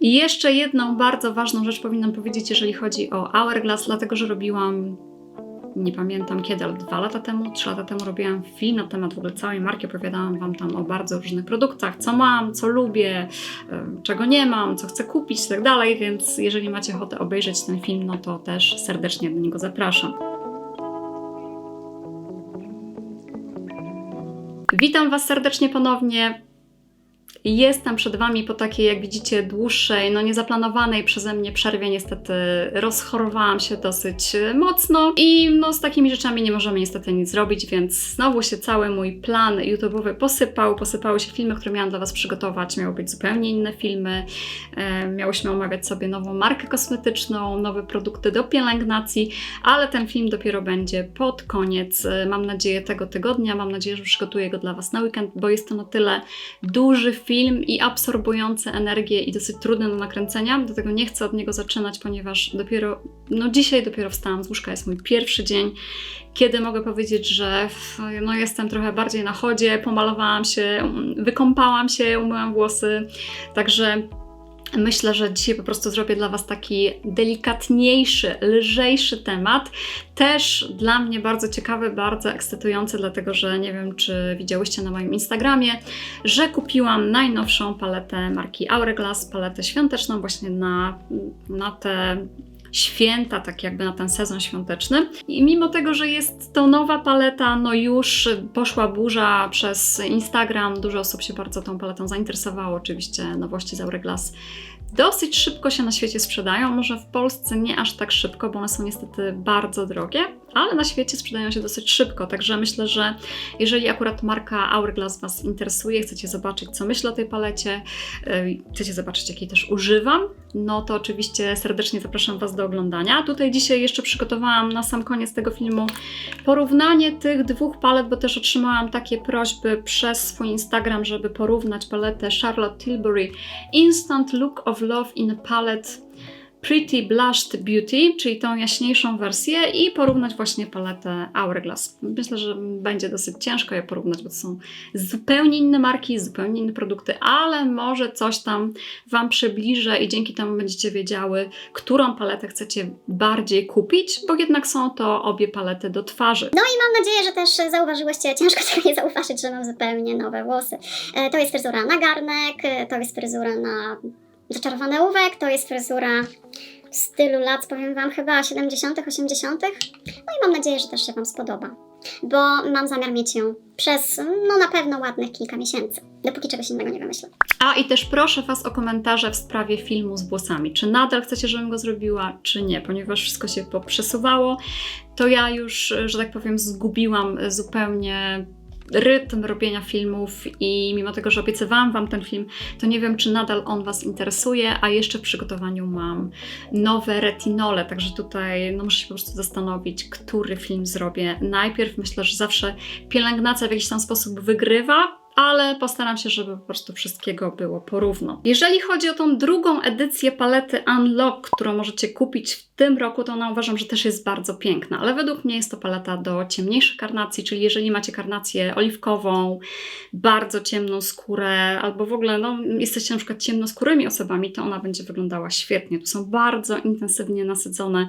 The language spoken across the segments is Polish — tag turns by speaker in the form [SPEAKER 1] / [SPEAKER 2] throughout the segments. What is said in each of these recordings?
[SPEAKER 1] I jeszcze jedną bardzo ważną rzecz powinnam powiedzieć, jeżeli chodzi o Hourglass, dlatego że robiłam, nie pamiętam kiedy, ale dwa lata temu, trzy lata temu robiłam film na temat w ogóle całej marki, opowiadałam Wam tam o bardzo różnych produktach, co mam, co lubię, czego nie mam, co chcę kupić i tak dalej, więc jeżeli macie ochotę obejrzeć ten film, no to też serdecznie do niego zapraszam. Witam Was serdecznie ponownie. Jestem przed Wami po takiej, jak widzicie, dłuższej, no niezaplanowanej przeze mnie przerwie. Niestety rozchorowałam się dosyć mocno i no z takimi rzeczami nie możemy niestety nic zrobić, więc znowu się cały mój plan YouTube'owy posypał. Posypały się filmy, które miałam dla Was przygotować. Miały być zupełnie inne filmy. E, miałyśmy omawiać sobie nową markę kosmetyczną, nowe produkty do pielęgnacji, ale ten film dopiero będzie pod koniec, e, mam nadzieję, tego tygodnia. Mam nadzieję, że przygotuję go dla Was na weekend, bo jest to na tyle duży film i absorbujący energię i dosyć trudny do nakręcenia. Dlatego nie chcę od niego zaczynać, ponieważ dopiero, no dzisiaj dopiero wstałam z łóżka, jest mój pierwszy dzień, kiedy mogę powiedzieć, że no jestem trochę bardziej na chodzie, pomalowałam się, um, wykąpałam się, umyłam włosy, także Myślę, że dzisiaj po prostu zrobię dla Was taki delikatniejszy, lżejszy temat. Też dla mnie bardzo ciekawy, bardzo ekscytujący, dlatego że nie wiem, czy widziałyście na moim Instagramie, że kupiłam najnowszą paletę marki Hourglass, paletę świąteczną właśnie na, na te święta, tak jakby na ten sezon świąteczny. I mimo tego, że jest to nowa paleta, no już poszła burza przez Instagram, dużo osób się bardzo tą paletą zainteresowało. Oczywiście nowości z Hourglass dosyć szybko się na świecie sprzedają. Może w Polsce nie aż tak szybko, bo one są niestety bardzo drogie, ale na świecie sprzedają się dosyć szybko. Także myślę, że jeżeli akurat marka Hourglass Was interesuje, chcecie zobaczyć, co myślę o tej palecie, yy, chcecie zobaczyć, jakiej też używam, no to oczywiście serdecznie zapraszam Was do oglądania. Tutaj dzisiaj jeszcze przygotowałam na sam koniec tego filmu porównanie tych dwóch palet, bo też otrzymałam takie prośby przez swój Instagram, żeby porównać paletę Charlotte Tilbury Instant Look of Love in Palette Pretty Blushed Beauty, czyli tą jaśniejszą wersję i porównać właśnie paletę Hourglass. Myślę, że będzie dosyć ciężko je porównać, bo to są zupełnie inne marki, zupełnie inne produkty, ale może coś tam Wam przybliżę i dzięki temu będziecie wiedziały, którą paletę chcecie bardziej kupić, bo jednak są to obie palety do twarzy.
[SPEAKER 2] No i mam nadzieję, że też zauważyłyście, ciężko tego nie zauważyć, że mam zupełnie nowe włosy. E, To jest fryzura na garnek, e, to jest fryzura na zaczarowany ołówek, to jest fryzura w stylu lat, powiem Wam, chyba 70., 80. No i mam nadzieję, że też się Wam spodoba, bo mam zamiar mieć ją przez, no na pewno ładnych kilka miesięcy, dopóki czegoś innego nie wymyślę.
[SPEAKER 1] A i też proszę Was o komentarze w sprawie filmu z włosami. Czy nadal chcecie, żebym go zrobiła, czy nie, ponieważ wszystko się poprzesuwało, to ja już, że tak powiem, zgubiłam zupełnie rytm robienia filmów i mimo tego, że obiecywałam Wam ten film, to nie wiem, czy nadal on Was interesuje, a jeszcze w przygotowaniu mam nowe retinole, także tutaj no, muszę się po prostu zastanowić, który film zrobię. Najpierw myślę, że zawsze pielęgnacja w jakiś tam sposób wygrywa, ale postaram się, żeby po prostu wszystkiego było porówno. Jeżeli chodzi o tą drugą edycję palety Unlock, którą możecie kupić w tym roku, to ona uważam, że też jest bardzo piękna, ale według mnie jest to paleta do ciemniejszych karnacji, czyli jeżeli macie karnację oliwkową, bardzo ciemną skórę, albo w ogóle no, jesteście na przykład ciemnoskórymi osobami, to ona będzie wyglądała świetnie. Tu są bardzo intensywnie nasycone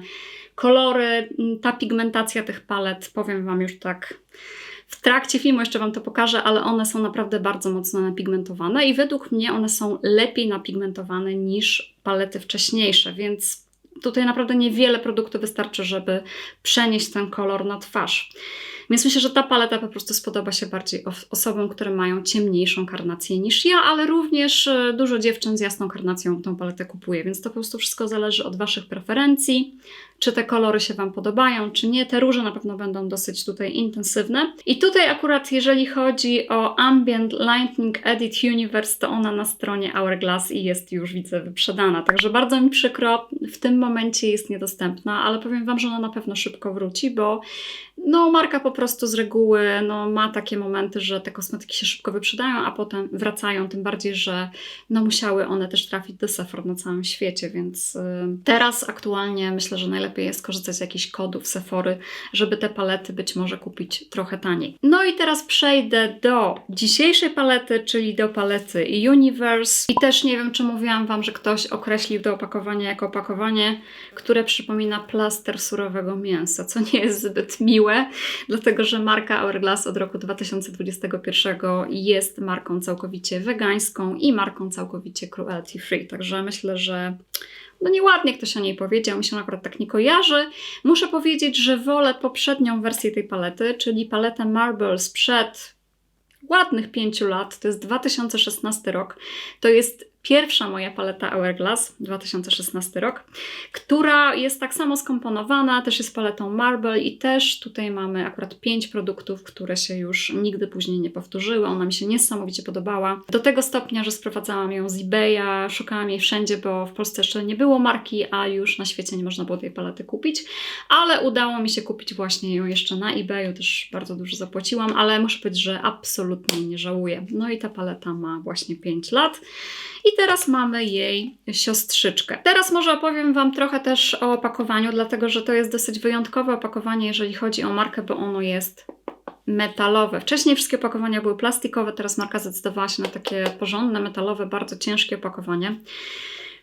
[SPEAKER 1] kolory, ta pigmentacja tych palet, powiem Wam już tak w trakcie filmu jeszcze Wam to pokażę, ale one są naprawdę bardzo mocno napigmentowane i według mnie one są lepiej napigmentowane niż palety wcześniejsze, więc tutaj naprawdę niewiele produktu wystarczy, żeby przenieść ten kolor na twarz. Więc myślę, że ta paleta po prostu spodoba się bardziej os- osobom, które mają ciemniejszą karnację niż ja, ale również e, dużo dziewczyn z jasną karnacją tą paletę kupuje, więc to po prostu wszystko zależy od Waszych preferencji, czy te kolory się Wam podobają, czy nie. Te róże na pewno będą dosyć tutaj intensywne. I tutaj akurat jeżeli chodzi o Ambient Lightning Edit Universe, to ona na stronie Hourglass i jest już, widzę, wyprzedana. Także bardzo mi przykro, w tym momencie jest niedostępna, ale powiem Wam, że ona na pewno szybko wróci, bo no marka po prostu z reguły no, ma takie momenty, że te kosmetyki się szybko wyprzedają, a potem wracają, tym bardziej, że no, musiały one też trafić do Sephora na całym świecie, więc y, teraz aktualnie myślę, że najlepiej jest korzystać z jakichś kodów Sephory, żeby te palety być może kupić trochę taniej. No i teraz przejdę do dzisiejszej palety, czyli do palety Universe. I też nie wiem, czy mówiłam Wam, że ktoś określił to opakowanie jako opakowanie, które przypomina plaster surowego mięsa, co nie jest zbyt miłe, dlatego że marka Hourglass od roku 2021 jest marką całkowicie wegańską i marką całkowicie cruelty free. Także myślę, że no nieładnie ktoś o niej powiedział, mi się akurat tak nie kojarzy. Muszę powiedzieć, że wolę poprzednią wersję tej palety, czyli paletę Marble sprzed ładnych pięciu lat, to jest 2016 rok. To jest pierwsza moja paleta Hourglass, 2016 rok, która jest tak samo skomponowana, też jest paletą Marble i też tutaj mamy akurat pięć produktów, które się już nigdy później nie powtórzyły. Ona mi się niesamowicie podobała. Do tego stopnia, że sprowadzałam ją z eBaya, szukałam jej wszędzie, bo w Polsce jeszcze nie było marki, a już na świecie nie można było tej palety kupić, ale udało mi się kupić właśnie ją jeszcze na eBayu, też bardzo dużo zapłaciłam, ale muszę powiedzieć, że absolutnie nie żałuję. No i ta paleta ma właśnie 5 lat. I teraz mamy jej siostrzyczkę. Teraz może opowiem Wam trochę też o opakowaniu, dlatego że to jest dosyć wyjątkowe opakowanie, jeżeli chodzi o markę, bo ono jest metalowe. Wcześniej wszystkie opakowania były plastikowe, teraz marka zdecydowała się na takie porządne, metalowe, bardzo ciężkie opakowanie.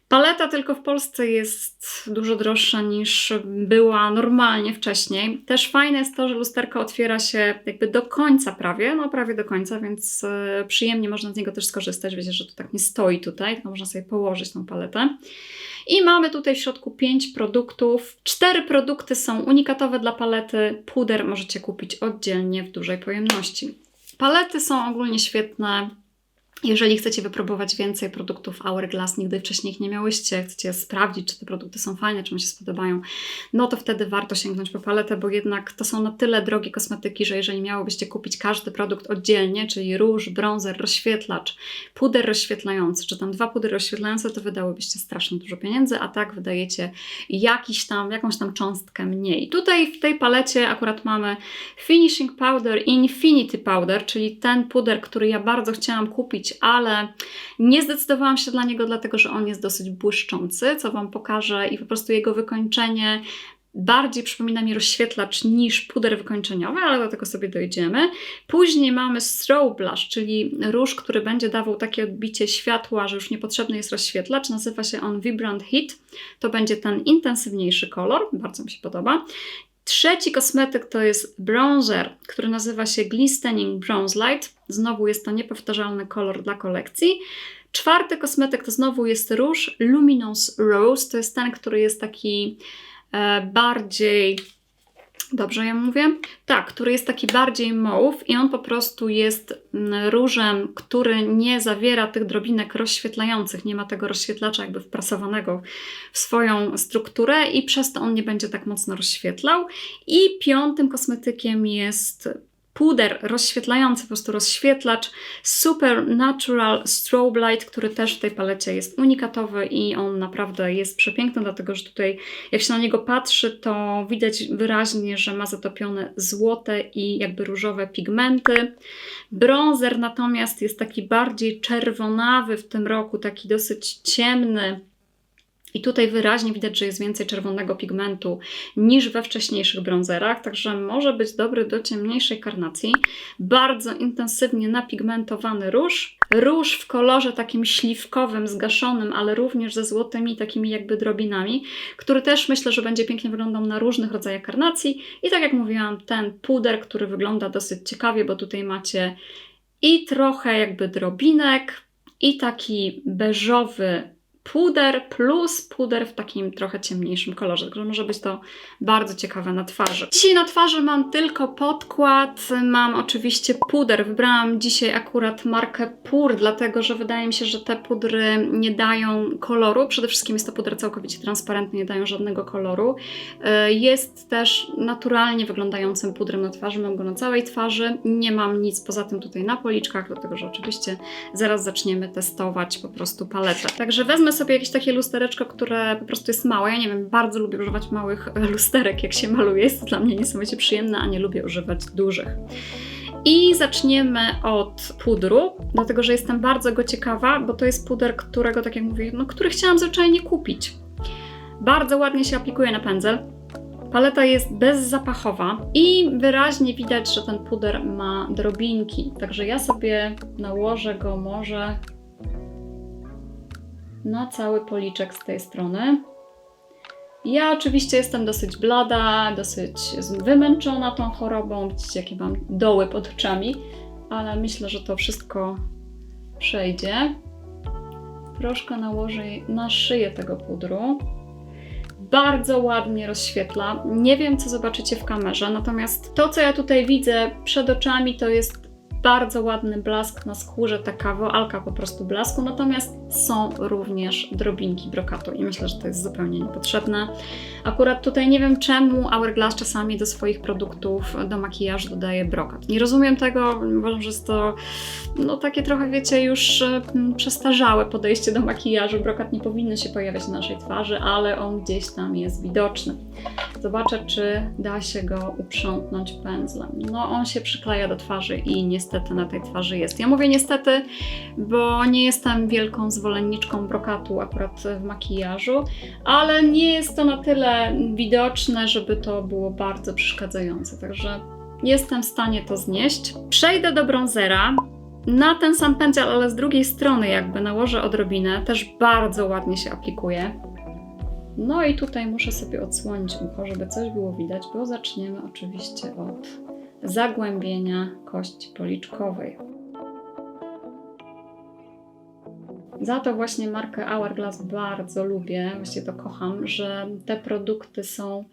[SPEAKER 1] Paleta tylko w Polsce jest dużo droższa niż była normalnie wcześniej. Też fajne jest to, że lusterko otwiera się jakby do końca prawie, no prawie do końca, więc e, przyjemnie można z niego też skorzystać. Wiecie, że to tak nie stoi tutaj, tylko można sobie położyć tą paletę. I mamy tutaj w środku 5 produktów. Cztery produkty są unikatowe dla palety. Puder możecie kupić oddzielnie w dużej pojemności. Palety są ogólnie świetne. Jeżeli chcecie wypróbować więcej produktów Hourglass, nigdy wcześniej ich nie miałyście, chcecie sprawdzić, czy te produkty są fajne, czy Wam się spodobają, no to wtedy warto sięgnąć po paletę, bo jednak to są na tyle drogie kosmetyki, że jeżeli miałobyście kupić każdy produkt oddzielnie, czyli róż, bronzer, rozświetlacz, puder rozświetlający, czy tam dwa pudery rozświetlające, to wydałybyście strasznie dużo pieniędzy, a tak wydajecie jakiś tam, jakąś tam cząstkę mniej. Tutaj w tej palecie akurat mamy Finishing Powder Infinity Powder, czyli ten puder, który ja bardzo chciałam kupić, ale nie zdecydowałam się dla niego, dlatego że on jest dosyć błyszczący, co Wam pokażę i po prostu jego wykończenie bardziej przypomina mi rozświetlacz niż puder wykończeniowy, ale do tego sobie dojdziemy. Później mamy strobe blush, czyli róż, który będzie dawał takie odbicie światła, że już niepotrzebny jest rozświetlacz. Nazywa się on Vibrant Heat. To będzie ten intensywniejszy kolor, bardzo mi się podoba. Trzeci kosmetyk to jest bronzer, który nazywa się Glistening Bronze Light. Znowu jest to niepowtarzalny kolor dla kolekcji. Czwarty kosmetyk to znowu jest róż Luminous Rose. To jest ten, który jest taki e, bardziej. Dobrze ja mówię? Tak, który jest taki bardziej mauve i on po prostu jest mm, różem, który nie zawiera tych drobinek rozświetlających, nie ma tego rozświetlacza jakby wprasowanego w swoją strukturę i przez to on nie będzie tak mocno rozświetlał. I piątym kosmetykiem jest puder rozświetlający, po prostu rozświetlacz Supernatural Strobe Light, który też w tej palecie jest unikatowy i on naprawdę jest przepiękny, dlatego że tutaj jak się na niego patrzy, to widać wyraźnie, że ma zatopione złote i jakby różowe pigmenty. Bronzer natomiast jest taki bardziej czerwonawy w tym roku, taki dosyć ciemny, i tutaj wyraźnie widać, że jest więcej czerwonego pigmentu niż we wcześniejszych bronzerach, także może być dobry do ciemniejszej karnacji. Bardzo intensywnie napigmentowany róż. Róż w kolorze takim śliwkowym, zgaszonym, ale również ze złotymi takimi jakby drobinami, który też myślę, że będzie pięknie wyglądał na różnych rodzajach karnacji. I tak jak mówiłam, ten puder, który wygląda dosyć ciekawie, bo tutaj macie i trochę jakby drobinek, i taki beżowy puder plus puder w takim trochę ciemniejszym kolorze, także może być to bardzo ciekawe na twarzy. Dzisiaj na twarzy mam tylko podkład, mam oczywiście puder. Wybrałam dzisiaj akurat markę Pur, dlatego że wydaje mi się, że te pudry nie dają koloru. Przede wszystkim jest to puder całkowicie transparentny, nie dają żadnego koloru. E, Jest też naturalnie wyglądającym pudrem na twarzy, mam go na całej twarzy. Nie mam nic poza tym tutaj na policzkach, dlatego że oczywiście zaraz zaczniemy testować po prostu paletę. Także wezmę sobie jakieś takie lustereczko, które po prostu jest małe. Ja nie wiem, bardzo lubię używać małych e, lusterek, jak się maluje. Jest to dla mnie niesamowicie przyjemne, a nie lubię używać dużych. I zaczniemy od pudru, dlatego że jestem bardzo go ciekawa, bo to jest puder, którego, tak jak mówię, no, który chciałam zwyczajnie kupić. Bardzo ładnie się aplikuje na pędzel. Paleta jest bezzapachowa i wyraźnie widać, że ten puder ma drobinki. Także ja sobie nałożę go może na cały policzek z tej strony. Ja oczywiście jestem dosyć blada, dosyć wymęczona tą chorobą. Widzicie, jakie mam doły pod oczami, ale myślę, że to wszystko przejdzie. Troszkę nałożę na szyję tego pudru. Bardzo ładnie rozświetla. Nie wiem, co zobaczycie w kamerze, natomiast to, co ja tutaj widzę przed oczami, to jest bardzo ładny blask na skórze, taka woalka po prostu blasku, natomiast są również drobinki brokatu i myślę, że to jest zupełnie niepotrzebne. Akurat tutaj nie wiem, czemu Hourglass czasami do swoich produktów, do makijażu dodaje brokat. Nie rozumiem tego, uważam, że jest to no takie trochę, wiecie, już mm, przestarzałe podejście do makijażu. Brokat nie powinny się pojawiać na naszej twarzy, ale on gdzieś tam jest widoczny. Zobaczę, czy da się go uprzątnąć pędzlem. No, on się przykleja do twarzy i niestety na tej twarzy jest. Ja mówię niestety, bo nie jestem wielką zwolenniczką brokatu akurat w makijażu, ale nie jest to na tyle widoczne, żeby to było bardzo przeszkadzające. Także jestem w stanie to znieść. Przejdę do bronzera. Na ten sam pędzel, ale z drugiej strony jakby nałożę odrobinę, też bardzo ładnie się aplikuje. No i tutaj muszę sobie odsłonić ucho, żeby coś było widać, bo zaczniemy oczywiście od zagłębienia kości policzkowej. Za to właśnie markę Hourglass bardzo lubię, właściwie to kocham, że te produkty są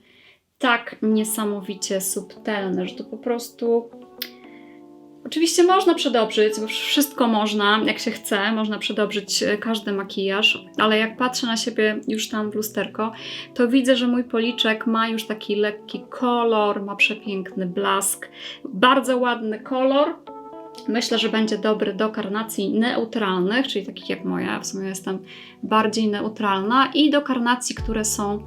[SPEAKER 1] tak niesamowicie subtelne, że to po prostu Oczywiście można przedobrzyć, bo wszystko można, jak się chce, można przedobrzyć e, każdy makijaż, ale jak patrzę na siebie już tam w lusterko, to widzę, że mój policzek ma już taki lekki kolor, ma przepiękny blask, bardzo ładny kolor. Myślę, że będzie dobry do karnacji neutralnych, czyli takich jak moja, w sumie jestem bardziej neutralna, i do karnacji, które są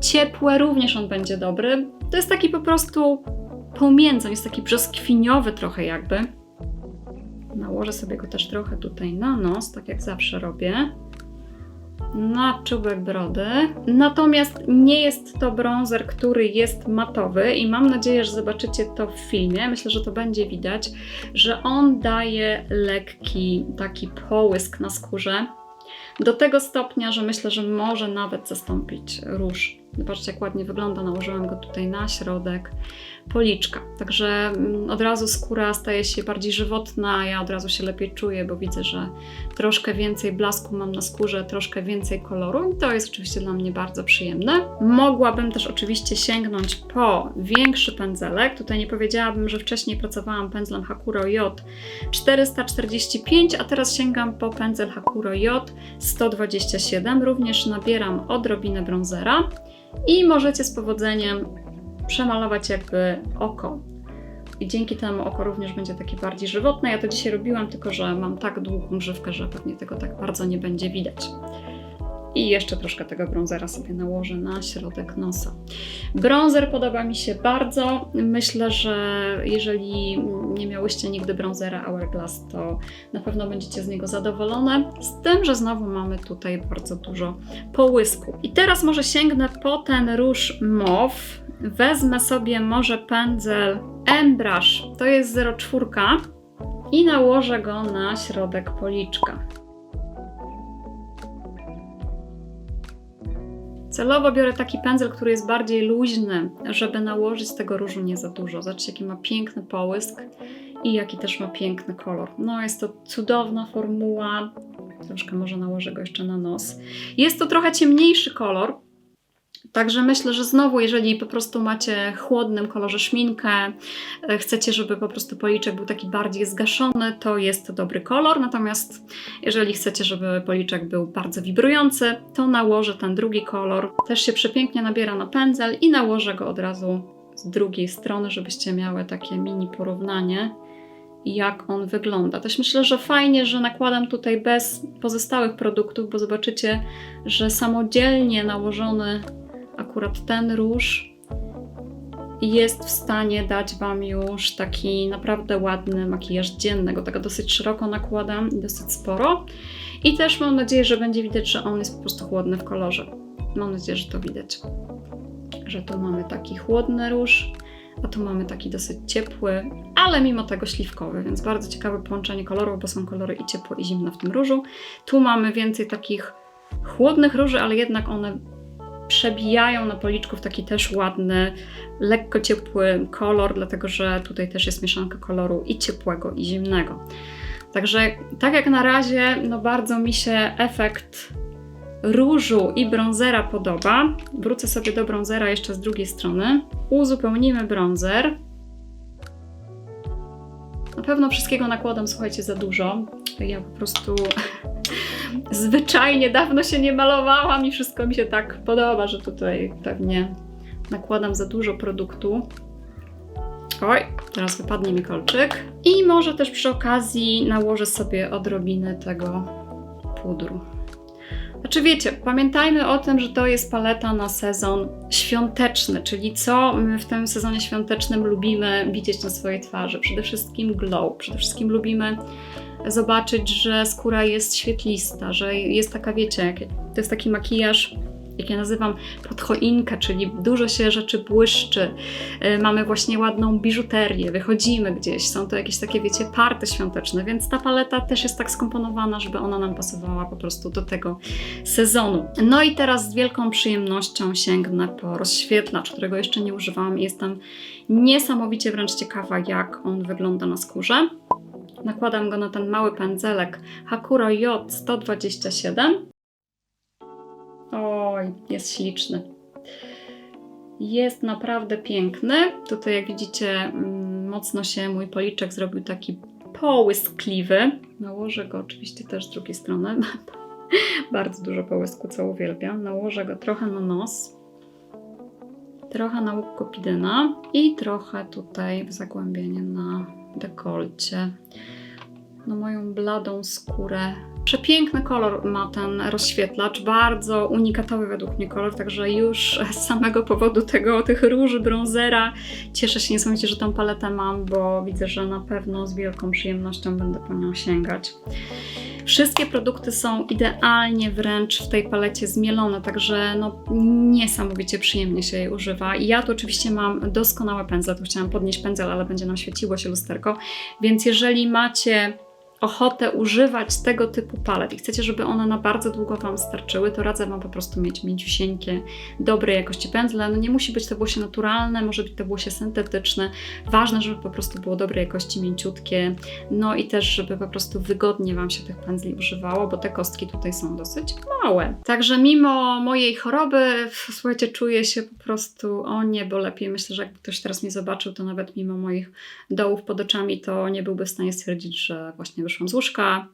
[SPEAKER 1] ciepłe, również on będzie dobry. To jest taki po prostu pomiędzy, on jest taki brzoskwiniowy trochę jakby. Nałożę sobie go też trochę tutaj na nos, tak jak zawsze robię. Na czubek brody. Natomiast nie jest to bronzer, który jest matowy i mam nadzieję, że zobaczycie to w filmie. Myślę, że to będzie widać, że on daje lekki taki połysk na skórze. Do tego stopnia, że myślę, że może nawet zastąpić róż. Zobaczcie, jak ładnie wygląda. Nałożyłam go tutaj na środek policzka. Także mm, od razu skóra staje się bardziej żywotna, ja od razu się lepiej czuję, bo widzę, że troszkę więcej blasku mam na skórze, troszkę więcej koloru i to jest oczywiście dla mnie bardzo przyjemne. Mogłabym też oczywiście sięgnąć po większy pędzelek. Tutaj nie powiedziałabym, że wcześniej pracowałam pędzlem Hakuro J 445, a teraz sięgam po pędzel Hakuro J 127. Również nabieram odrobinę bronzera i możecie z powodzeniem przemalować jakby oko. I dzięki temu oko również będzie takie bardziej żywotne. Ja to dzisiaj robiłam, tylko że mam tak długą grzywkę, że pewnie tego tak bardzo nie będzie widać. I jeszcze troszkę tego bronzera sobie nałożę na środek nosa. Bronzer podoba mi się bardzo. Myślę, że jeżeli nie miałyście nigdy bronzera Hourglass, to na pewno będziecie z niego zadowolone. Z tym, że znowu mamy tutaj bardzo dużo połysku. I teraz może sięgnę po ten róż MOW. Wezmę sobie może pędzel Embrush, to jest 04 i nałożę go na środek policzka. Celowo biorę taki pędzel, który jest bardziej luźny, żeby nałożyć z tego różu nie za dużo. Zobaczcie, jaki ma piękny połysk i jaki też ma piękny kolor. No, jest to cudowna formuła. Troszkę może nałożę go jeszcze na nos. Jest to trochę ciemniejszy kolor, Także myślę, że znowu, jeżeli po prostu macie chłodnym kolorze szminkę, e, chcecie, żeby po prostu policzek był taki bardziej zgaszony, to jest to dobry kolor. Natomiast jeżeli chcecie, żeby policzek był bardzo wibrujący, to nałożę ten drugi kolor. Też się przepięknie nabiera na pędzel i nałożę go od razu z drugiej strony, żebyście miały takie mini porównanie. jak on wygląda. Też myślę, że fajnie, że nakładam tutaj bez pozostałych produktów, bo zobaczycie, że samodzielnie nałożony akurat ten róż jest w stanie dać Wam już taki naprawdę ładny makijaż dziennego. Tego dosyć szeroko nakładam dosyć sporo. I też mam nadzieję, że będzie widać, że on jest po prostu chłodny w kolorze. Mam nadzieję, że to widać. Że tu mamy taki chłodny róż, a tu mamy taki dosyć ciepły, ale mimo tego śliwkowy, więc bardzo ciekawe połączenie kolorów, bo są kolory i ciepłe i zimne w tym różu. Tu mamy więcej takich chłodnych róży, ale jednak one przebijają na policzku w taki też ładny, lekko ciepły kolor, dlatego że tutaj też jest mieszanka koloru i ciepłego, i zimnego. Także tak jak na razie, no bardzo mi się efekt różu i brązera podoba. Wrócę sobie do brązera jeszcze z drugiej strony. Uzupełnimy brązer. Na pewno wszystkiego nakładam, słuchajcie, za dużo. Ja po prostu zwyczajnie dawno się nie malowałam i wszystko mi się tak podoba, że tutaj pewnie nakładam za dużo produktu. Oj, teraz wypadnie mi kolczyk. I może też przy okazji nałożę sobie odrobinę tego pudru. Znaczy wiecie, pamiętajmy o tym, że to jest paleta na sezon świąteczny, czyli co my w tym sezonie świątecznym lubimy widzieć na swojej twarzy. Przede wszystkim glow, przede wszystkim lubimy zobaczyć, że skóra jest świetlista, że jest taka, wiecie, to jest taki makijaż, jak ja nazywam, pod choinkę, czyli dużo się rzeczy błyszczy, y, mamy właśnie ładną biżuterię, wychodzimy gdzieś, są to jakieś takie, wiecie, party świąteczne, więc ta paleta też jest tak skomponowana, żeby ona nam pasowała po prostu do tego sezonu. No i teraz z wielką przyjemnością sięgnę po rozświetlacz, którego jeszcze nie używałam i jestem niesamowicie wręcz ciekawa, jak on wygląda na skórze. Nakładam go na ten mały pędzelek Hakuro J 127. Oj, jest śliczny. Jest naprawdę piękny. Tutaj, jak widzicie, mm, mocno się mój policzek zrobił taki połyskliwy. Nałożę go oczywiście też z drugiej strony. Bardzo dużo połysku, co uwielbiam. Nałożę go trochę na nos, trochę na łuk kopidyna i trochę tutaj w zagłębienie na dekolcie. Na moją bladą skórę. Przepiękny kolor ma ten rozświetlacz, bardzo unikatowy według mnie kolor, także już z samego powodu tego, tych róży, brązera cieszę się niesamowicie, że tą paletę mam, bo widzę, że na pewno z wielką przyjemnością będę po nią sięgać. Wszystkie produkty są idealnie wręcz w tej palecie zmielone, także no niesamowicie przyjemnie się jej używa. I ja tu oczywiście mam doskonałe pędzle, tu chciałam podnieść pędzel, ale będzie nam świeciło się lusterko, więc jeżeli macie ochotę używać tego typu palet i chcecie, żeby one na bardzo długo Wam starczyły, to radzę Wam po prostu mieć mięciusieńkie, dobrej jakości pędzle. No nie musi być to włosie naturalne, może być to włosie syntetyczne. Ważne, żeby po prostu było dobrej jakości, mięciutkie. No i też, żeby po prostu wygodnie Wam się tych pędzli używało, bo te kostki tutaj są dosyć małe. Także mimo mojej choroby, słuchajcie, czuję się po prostu o niebo lepiej. Myślę, że jakby ktoś teraz mnie zobaczył, to nawet mimo moich dołów pod oczami, to nie byłby w stanie stwierdzić, że właśnie wyszłam z łóżka,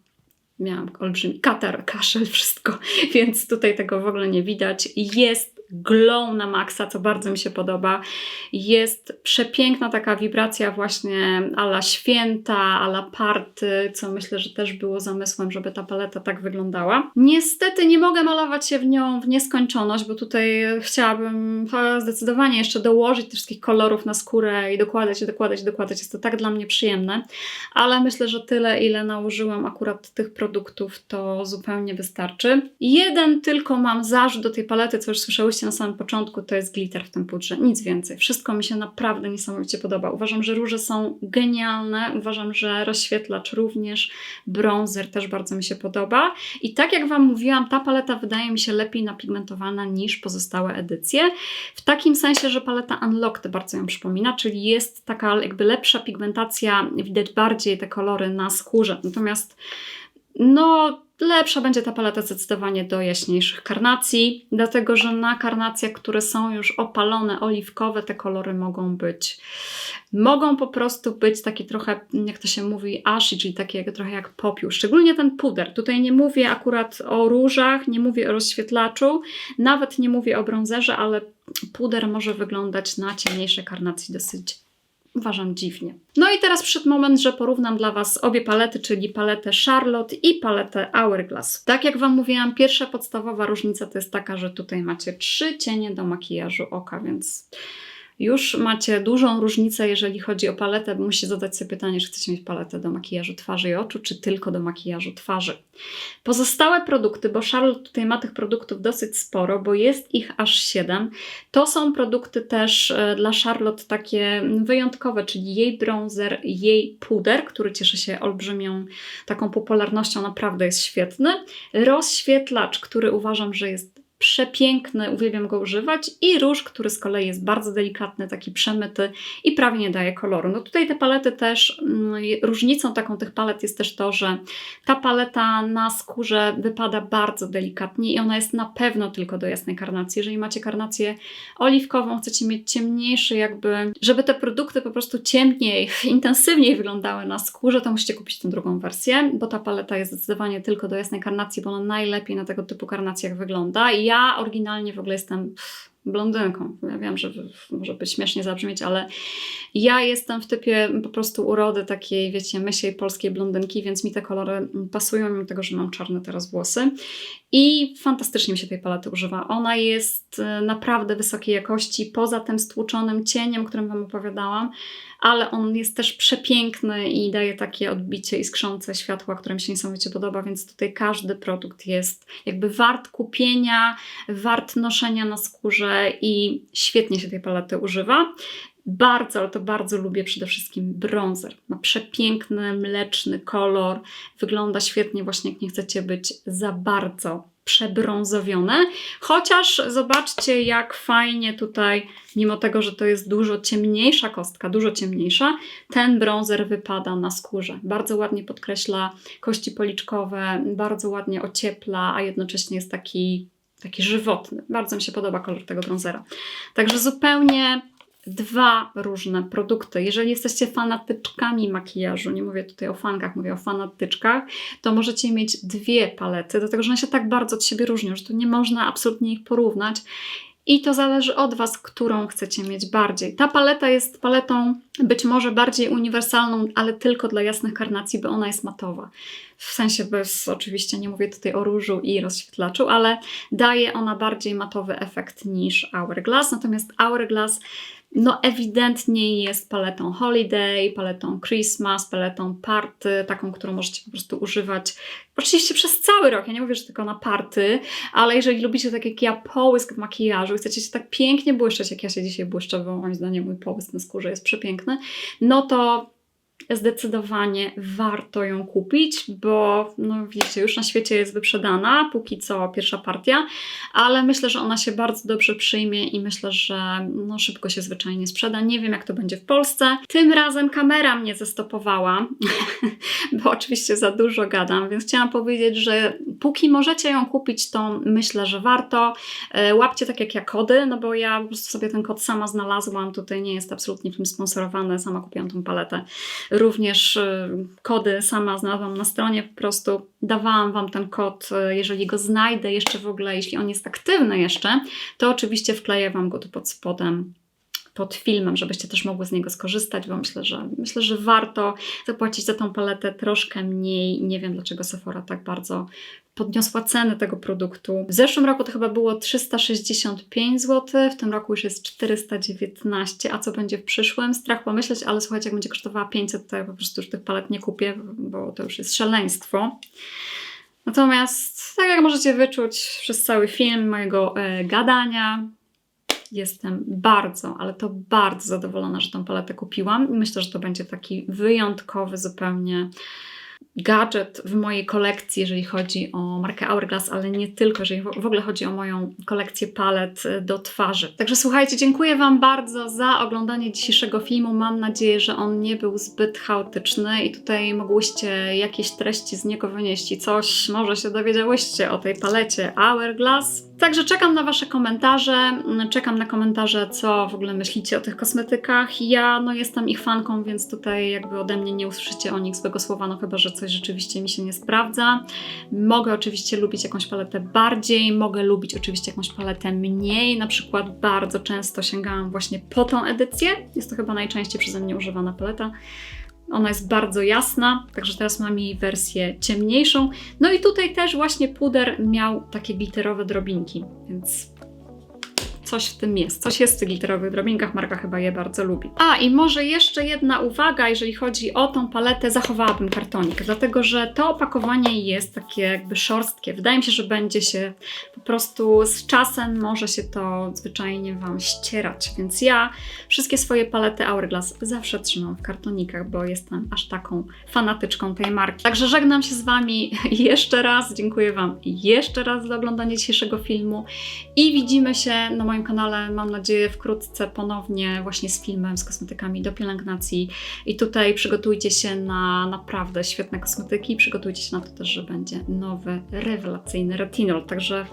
[SPEAKER 1] miałam olbrzymi katar, kaszel, wszystko, więc tutaj tego w ogóle nie widać. Jest glow na maksa, co bardzo mi się podoba. Jest przepiękna taka wibracja właśnie ala święta, ala party, co myślę, że też było zamysłem, żeby ta paleta tak wyglądała. Niestety nie mogę malować się w nią w nieskończoność, bo tutaj chciałabym zdecydowanie jeszcze dołożyć tych wszystkich kolorów na skórę i dokładać, dokładać, dokładać. Jest to tak dla mnie przyjemne, ale myślę, że tyle, ile nałożyłam akurat tych produktów, to zupełnie wystarczy. Jeden tylko mam zarzut do tej palety, co już słyszałyście na samym początku, to jest glitter w tym pudrze. Nic więcej. Wszystko mi się naprawdę niesamowicie podoba. Uważam, że róże są genialne. Uważam, że rozświetlacz również, bronzer też bardzo mi się podoba. I tak jak Wam mówiłam, ta paleta wydaje mi się lepiej napigmentowana niż pozostałe edycje. W takim sensie, że paleta Unlocked bardzo ją przypomina, czyli jest taka jakby lepsza pigmentacja, widać bardziej te kolory na skórze. Natomiast no, lepsza będzie ta paleta zdecydowanie do jaśniejszych karnacji, dlatego że na karnacjach, które są już opalone, oliwkowe, te kolory mogą być. Mogą po prostu być takie trochę, jak to się mówi, ashy, czyli takie jak, trochę jak popiół. Szczególnie ten puder. Tutaj nie mówię akurat o różach, nie mówię o rozświetlaczu, nawet nie mówię o brązerze, ale puder może wyglądać na ciemniejszej karnacji dosyć uważam dziwnie. No i teraz przyszedł moment, że porównam dla Was obie palety, czyli paletę Charlotte i paletę Hourglass. Tak jak Wam mówiłam, pierwsza podstawowa różnica to jest taka, że tutaj macie trzy cienie do makijażu oka, więc już macie dużą różnicę, jeżeli chodzi o paletę, musicie zadać sobie pytanie, czy chcecie mieć paletę do makijażu twarzy i oczu, czy tylko do makijażu twarzy. Pozostałe produkty, bo Charlotte tutaj ma tych produktów dosyć sporo, bo jest ich aż 7. To są produkty też e, dla Charlotte takie wyjątkowe, czyli jej bronzer, jej puder, który cieszy się olbrzymią taką popularnością, naprawdę jest świetny. Rozświetlacz, który uważam, że jest przepiękny, uwielbiam go używać i róż, który z kolei jest bardzo delikatny, taki przemyty i prawie nie daje koloru. No tutaj te palety też, mm, różnicą taką tych palet jest też to, że ta paleta na skórze wypada bardzo delikatnie i ona jest na pewno tylko do jasnej karnacji. Jeżeli macie karnację oliwkową, chcecie mieć ciemniejszy jakby, żeby te produkty po prostu ciemniej, intensywniej wyglądały na skórze, to musicie kupić tę drugą wersję, bo ta paleta jest zdecydowanie tylko do jasnej karnacji, bo ona najlepiej na tego typu karnacjach wygląda. I ja oryginalnie w ogóle jestem blondynką. Ja wiem, że może być śmiesznie zabrzmieć, ale ja jestem w typie po prostu urody takiej, wiecie, mysiej polskiej blondynki, więc mi te kolory pasują, mimo tego, że mam czarne teraz włosy. I fantastycznie mi się tej palety używa. Ona jest e, naprawdę wysokiej jakości, poza tym stłuczonym cieniem, o którym Wam opowiadałam, ale on jest też przepiękny i daje takie odbicie iskrzące światła, które mi się niesamowicie podoba, więc tutaj każdy produkt jest jakby wart kupienia, wart noszenia na skórze i świetnie się tej palety używa. Bardzo, ale to bardzo lubię przede wszystkim bronzer. Ma przepiękny, mleczny kolor. Wygląda świetnie właśnie jak nie chcecie być za bardzo przebrązowione. Chociaż zobaczcie jak fajnie tutaj, mimo tego, że to jest dużo ciemniejsza kostka, dużo ciemniejsza, ten bronzer wypada na skórze. Bardzo ładnie podkreśla kości policzkowe, bardzo ładnie ociepla, a jednocześnie jest taki, taki żywotny. Bardzo mi się podoba kolor tego bronzera. Także zupełnie dwa różne produkty. Jeżeli jesteście fanatyczkami makijażu, nie mówię tutaj o fankach, mówię o fanatyczkach, to możecie mieć dwie palety, dlatego że one się tak bardzo od siebie różnią, że tu nie można absolutnie ich porównać. I to zależy od Was, którą chcecie mieć bardziej. Ta paleta jest paletą być może bardziej uniwersalną, ale tylko dla jasnych karnacji, bo ona jest matowa. W sensie bez, oczywiście nie mówię tutaj o różu i rozświetlaczu, ale daje ona bardziej matowy efekt niż Hourglass. Natomiast Hourglass no ewidentnie jest paletą holiday, paletą Christmas, paletą party, taką, którą możecie po prostu używać oczywiście przez cały rok. Ja nie mówię, że tylko na party, ale jeżeli lubicie tak jak ja połysk w makijażu chcecie się tak pięknie błyszczeć, jak ja się dzisiaj błyszczę, bo moim zdaniem mój połysk na skórze jest przepiękny, no to zdecydowanie warto ją kupić, bo no wiecie, już na świecie jest wyprzedana, póki co pierwsza partia, ale myślę, że ona się bardzo dobrze przyjmie i myślę, że no, szybko się zwyczajnie sprzeda. Nie wiem, jak to będzie w Polsce. Tym razem kamera mnie zestopowała, bo oczywiście za dużo gadam, więc chciałam powiedzieć, że póki możecie ją kupić, to myślę, że warto. E, Łapcie tak jak ja kody, no bo ja po prostu sobie ten kod sama znalazłam, tutaj nie jest absolutnie tym sponsorowane, sama kupiłam tą paletę. Również e, kody sama znalazłam na stronie, po prostu dawałam Wam ten kod, e, jeżeli go znajdę jeszcze w ogóle, jeśli on jest aktywny jeszcze, to oczywiście wkleję Wam go tu pod spodem pod filmem, żebyście też mogły z niego skorzystać, bo myślę, że myślę, że warto zapłacić za tą paletę troszkę mniej. Nie wiem, dlaczego Sephora tak bardzo podniosła cenę tego produktu. W zeszłym roku to chyba było 365 zł, w tym roku już jest 419, a co będzie w przyszłym? Strach pomyśleć, ale słuchajcie, jak będzie kosztowała 500, to ja po prostu już tych palet nie kupię, bo to już jest szaleństwo. Natomiast, tak jak możecie wyczuć przez cały film mojego e, gadania, jestem bardzo, ale to bardzo zadowolona, że tą paletę kupiłam. Myślę, że to będzie taki wyjątkowy zupełnie gadżet w mojej kolekcji, jeżeli chodzi o markę Hourglass, ale nie tylko, jeżeli w ogóle chodzi o moją kolekcję palet y, do twarzy. Także słuchajcie, dziękuję Wam bardzo za oglądanie dzisiejszego filmu. Mam nadzieję, że on nie był zbyt chaotyczny i tutaj mogłyście jakieś treści z niego wynieść i coś może się dowiedziałyście o tej palecie Hourglass. Także czekam na Wasze komentarze, czekam na komentarze, co w ogóle myślicie o tych kosmetykach. Ja no jestem ich fanką, więc tutaj jakby ode mnie nie usłyszycie o nich złego słowa, no chyba, że że coś rzeczywiście mi się nie sprawdza. Mogę oczywiście lubić jakąś paletę bardziej, mogę lubić oczywiście jakąś paletę mniej. Na przykład bardzo często sięgałam właśnie po tą edycję. Jest to chyba najczęściej przeze mnie używana paleta. Ona jest bardzo jasna, także teraz mam jej wersję ciemniejszą. No i tutaj też właśnie puder miał takie glitterowe drobinki, więc coś w tym jest. Coś jest w tych glitterowych drobinkach, Marka chyba je bardzo lubi. A i może jeszcze jedna uwaga, jeżeli chodzi o tą paletę, zachowałabym kartonik, dlatego że to opakowanie jest takie jakby szorstkie. Wydaje mi się, że będzie się po prostu z czasem może się to zwyczajnie Wam ścierać, więc ja wszystkie swoje palety Hourglass zawsze trzymam w kartonikach, bo jestem aż taką fanatyczką tej marki. Także żegnam się z Wami jeszcze raz, dziękuję Wam jeszcze raz za oglądanie dzisiejszego filmu i widzimy się na moim kanale, mam nadzieję, wkrótce ponownie właśnie z filmem, z kosmetykami do pielęgnacji. I tutaj przygotujcie się na naprawdę świetne kosmetyki, przygotujcie się na to też, że będzie nowy, rewelacyjny retinol. Także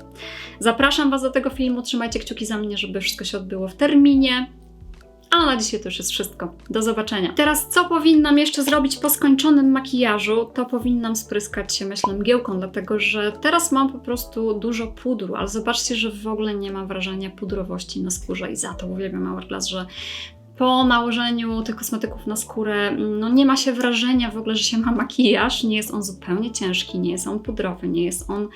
[SPEAKER 1] zapraszam Was do tego filmu, trzymajcie kciuki za mnie, żeby wszystko się odbyło w terminie. A na dzisiaj to już jest wszystko. Do zobaczenia. Teraz co powinnam jeszcze zrobić po skończonym makijażu? To powinnam spryskać się, myślę, mgiełką, dlatego że teraz mam po prostu dużo pudru, ale zobaczcie, że w ogóle nie mam wrażenia pudrowości na skórze i za to uwielbiam Hourglass, że po nałożeniu tych kosmetyków na skórę, no nie ma się wrażenia w ogóle, że się ma makijaż, nie jest on zupełnie ciężki, nie jest on pudrowy, nie jest on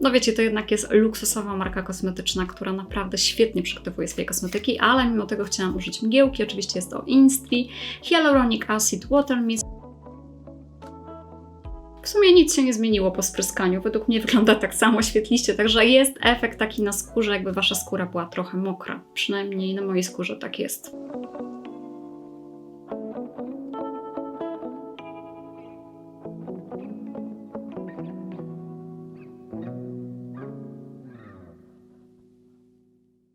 [SPEAKER 1] no wiecie, to jednak jest luksusowa marka kosmetyczna, która naprawdę świetnie przygotowuje swoje kosmetyki, ale mimo tego chciałam użyć mgiełki. Oczywiście jest to Instri Hyaluronic Acid Water Mist. W sumie nic się nie zmieniło po spryskaniu. Według mnie wygląda tak samo, świetliście, także jest efekt taki na skórze, jakby wasza skóra była trochę mokra. Przynajmniej na mojej skórze tak jest.